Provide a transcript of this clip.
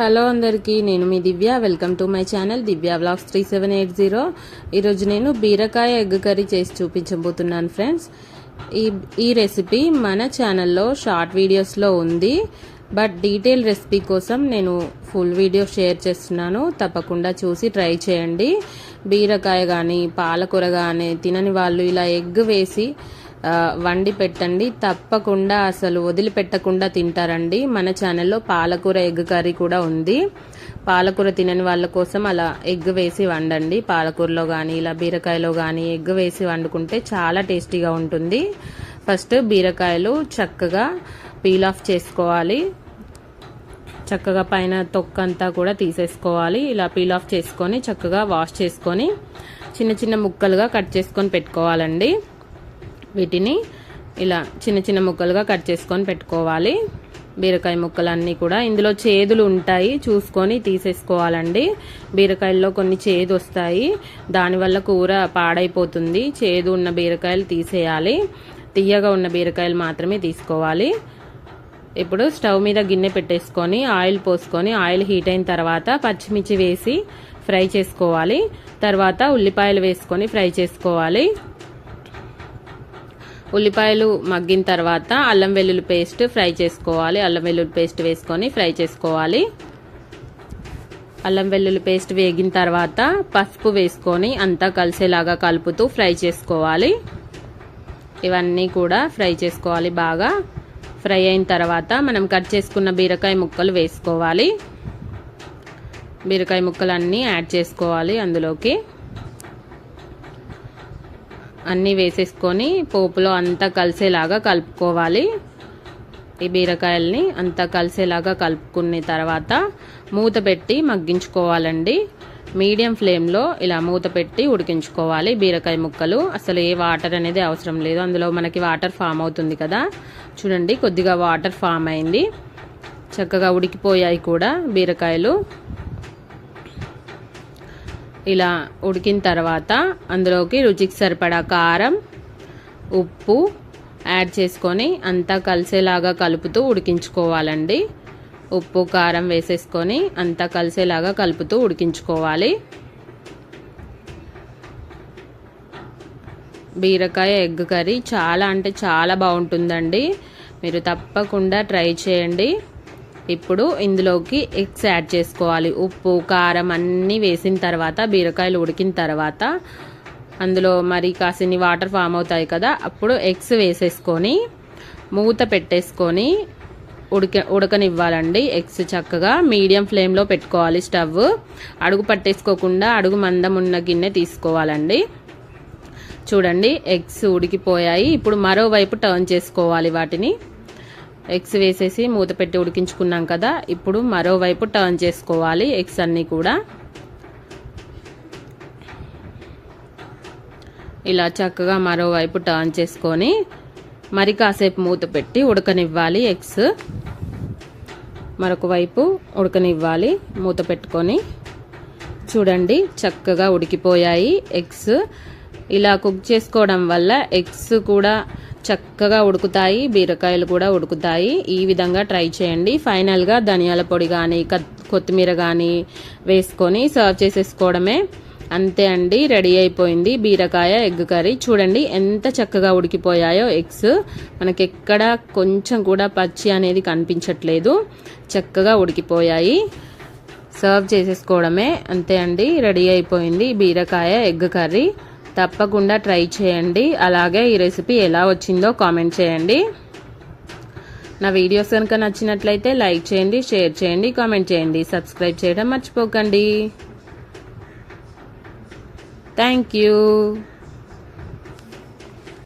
Hello అందరికీ నేను మీ Divya. Welcome to my channel Divya blogs three seven eight zero. ఈరోజు నేను బీరకాయ ఎగ్ కర్రీ చేసి చూపించబోతున్నాను ఫ్రెండ్స్. ఈ ఈ రెసిపీ మన ఛానల్లో షార్ట్ వీడియోస్లో ఉంది. బట్ డీటెయిల్ రెసిపీ కోసం నేను ఫుల్ వీడియో షేర్ చేస్తున్నాను. తప్పకుండా చూసి ట్రై చేయండి. బీరకాయ కానీ పాలకూర కానీ తినని వాళ్ళు ఇలా ఎగ్ వేసి వండి పెట్టండి. తప్పకుండా అసలు వదిలిపెట్టకుండా తింటారండి. మన ఛానల్లో పాలకూర ఎగ్ కర్రీ కూడా ఉంది. పాలకూర తినని వాళ్ళ కోసం అలా ఎగ్ వేసి వండండి. పాలకూరలో కానీ ఇలా బీరకాయలో కానీ ఎగ్ వేసి వండుకుంటే చాలా టేస్టీగా ఉంటుంది. ఫస్ట్ బీరకాయలు చక్కగా పీల్ ఆఫ్ చేసుకోవాలి. చక్కగా పైన తొక్కంతా కూడా తీసేసుకోవాలి. ఇలా పీల్ ఆఫ్ చేసుకొని చక్కగా వాష్ చేసుకొని చిన్న చిన్న ముక్కలుగా కట్ చేసుకొని పెట్టుకోవాలండి. వీటిని ఇలా చిన్న చిన్న ముక్కలుగా కట్ చేసుకొని పెట్టుకోవాలి. బీరకాయ ముక్కలన్నీ కూడా ఇందులో చేదులు ఉంటాయి. చూసుకొని తీసేసుకోవాలండి. బీరకాయల్లో కొన్ని చేదు వస్తాయి. దానివల్ల కూర పాడైపోతుంది. చేదు ఉన్న బీరకాయలు తీసేయాలి. తీయగా ఉన్న బీరకాయలు మాత్రమే తీసుకోవాలి. ఇప్పుడు స్టవ్ మీద గిన్నె పెట్టేసుకొని ఆయిల్ పోసుకొని ఆయిల్ హీట్ అయిన తర్వాత పచ్చిమిర్చి వేసి ఫ్రై చేసుకోవాలి. తర్వాత ఉల్లిపాయలు వేసుకొని ఫ్రై చేసుకోవాలి. ఉల్లిపాయలు మగ్గిన తర్వాత అల్లం వెల్లుల్లి పేస్ట్ ఫ్రై చేసుకోవాలి. అల్లం వెల్లుల్లి పేస్ట్ వేసుకొని ఫ్రై చేసుకోవాలి. అల్లం వెల్లుల్లి పేస్ట్ వేగిన తర్వాత పసుపు వేసుకొని అంతా కలిసేలాగా కలుపుతూ ఫ్రై చేసుకోవాలి. ఇవన్నీ కూడా ఫ్రై చేసుకోవాలి బాగా. ఫ్రై అయిన తర్వాత మనం కట్ చేసుకున్న బీరకాయ ముక్కలు వేసుకోవాలి. బీరకాయ ముక్కలు అన్నీ యాడ్ చేసుకోవాలి అందులోకి. అన్నీ వేసేసుకొని పోపులో అంతా కలిసేలాగా కలుపుకోవాలి. ఈ బీరకాయల్ని అంతా కలిసేలాగా కలుపుకున్న తర్వాత మూత పెట్టి మగ్గించుకోవాలండి. మీడియం ఫ్లేమ్లో ఇలా మూత పెట్టి ఉడికించుకోవాలి బీరకాయ ముక్కలు. అసలు ఏ వాటర్ అనేది అవసరం లేదు. అందులో మనకి వాటర్ ఫామ్ అవుతుంది కదా. చూడండి కొద్దిగా వాటర్ ఫామ్ అయింది. చక్కగా ఉడికిపోయాయి కూడా బీరకాయలు. ఇలా ఉడికిన తర్వాత అందులోకి రుచికి సరిపడా కారం ఉప్పు యాడ్ చేసుకొని అంతా కలిసేలాగా కలుపుతూ ఉడికించుకోవాలండి. ఉప్పు కారం వేసేసుకొని అంతా కలిసేలాగా కలుపుతూ ఉడికించుకోవాలి. బీరకాయ ఎగ్ కర్రీ చాలా అంటే చాలా బాగుంటుందండి. మీరు తప్పకుండా ట్రై చేయండి. ఇప్పుడు ఇందులోకి ఎగ్స్ యాడ్ చేసుకోవాలి. ఉప్పు కారం అన్నీ వేసిన తర్వాత బీరకాయలు ఉడికిన తర్వాత అందులో మరి కాసిన్ని వాటర్ ఫామ్ అవుతాయి కదా అప్పుడు ఎగ్స్ వేసేసుకొని మూత పెట్టేసుకొని ఉడక ఉడకనివ్వాలండి ఎగ్స్ చక్కగా. మీడియం ఫ్లేమ్లో పెట్టుకోవాలి స్టవ్. అడుగు పట్టేసుకోకుండా అడుగు మందం ఉన్న గిన్నె తీసుకోవాలండి. చూడండి ఎగ్స్ ఉడికిపోయాయి. ఇప్పుడు మరోవైపు టర్న్ చేసుకోవాలి వాటిని. ఎగ్స్ వేసేసి మూత పెట్టి ఉడికించుకున్నాం కదా. ఇప్పుడు మరోవైపు టర్న్ చేసుకోవాలి ఎగ్స్ అన్నీ కూడా. ఇలా చక్కగా మరోవైపు టర్న్ చేసుకొని మరి కాసేపు మూత పెట్టి ఉడకనివ్వాలి ఎగ్స్ మరొక వైపు ఉడకనివ్వాలి మూత పెట్టుకొని. చూడండి చక్కగా ఉడికిపోయాయి ఎగ్స్ ఇలా కుక్ చేసుకోవడం వల్ల ఎగ్స్ కూడా చక్కగా ఉడుకుతాయి బీరకాయలు కూడా ఉడుకుతాయి. ఈ విధంగా ట్రై చేయండి. ఫైనల్గా ధనియాల పొడి కానీ కొత్తిమీర కానీ వేసుకొని సర్వ్ చేసేసుకోవడమే. అంతే అండి రెడీ అయిపోయింది బీరకాయ ఎగ్ కర్రీ. చూడండి ఎంత చక్కగా ఉడికిపోయాయో ఎగ్స్. మనకి ఎక్కడ కొంచెం కూడా పచ్చి అనేది కనిపించట్లేదు. చక్కగా ఉడికిపోయాయి. సర్వ్ చేసేసుకోవడమే. అంతే అండి రెడీ అయిపోయింది బీరకాయ ఎగ్ కర్రీ. తప్పకుండా ట్రై చేయండి. అలాగే ఈ రెసిపీ ఎలా వచ్చిందో కామెంట్ చేయండి. నా వీడియోస్ కనుక నచ్చినట్లయితే లైక్ చేయండి షేర్ చేయండి కామెంట్ చేయండి. సబ్స్క్రైబ్ చేయడం మర్చిపోకండి. Thank you.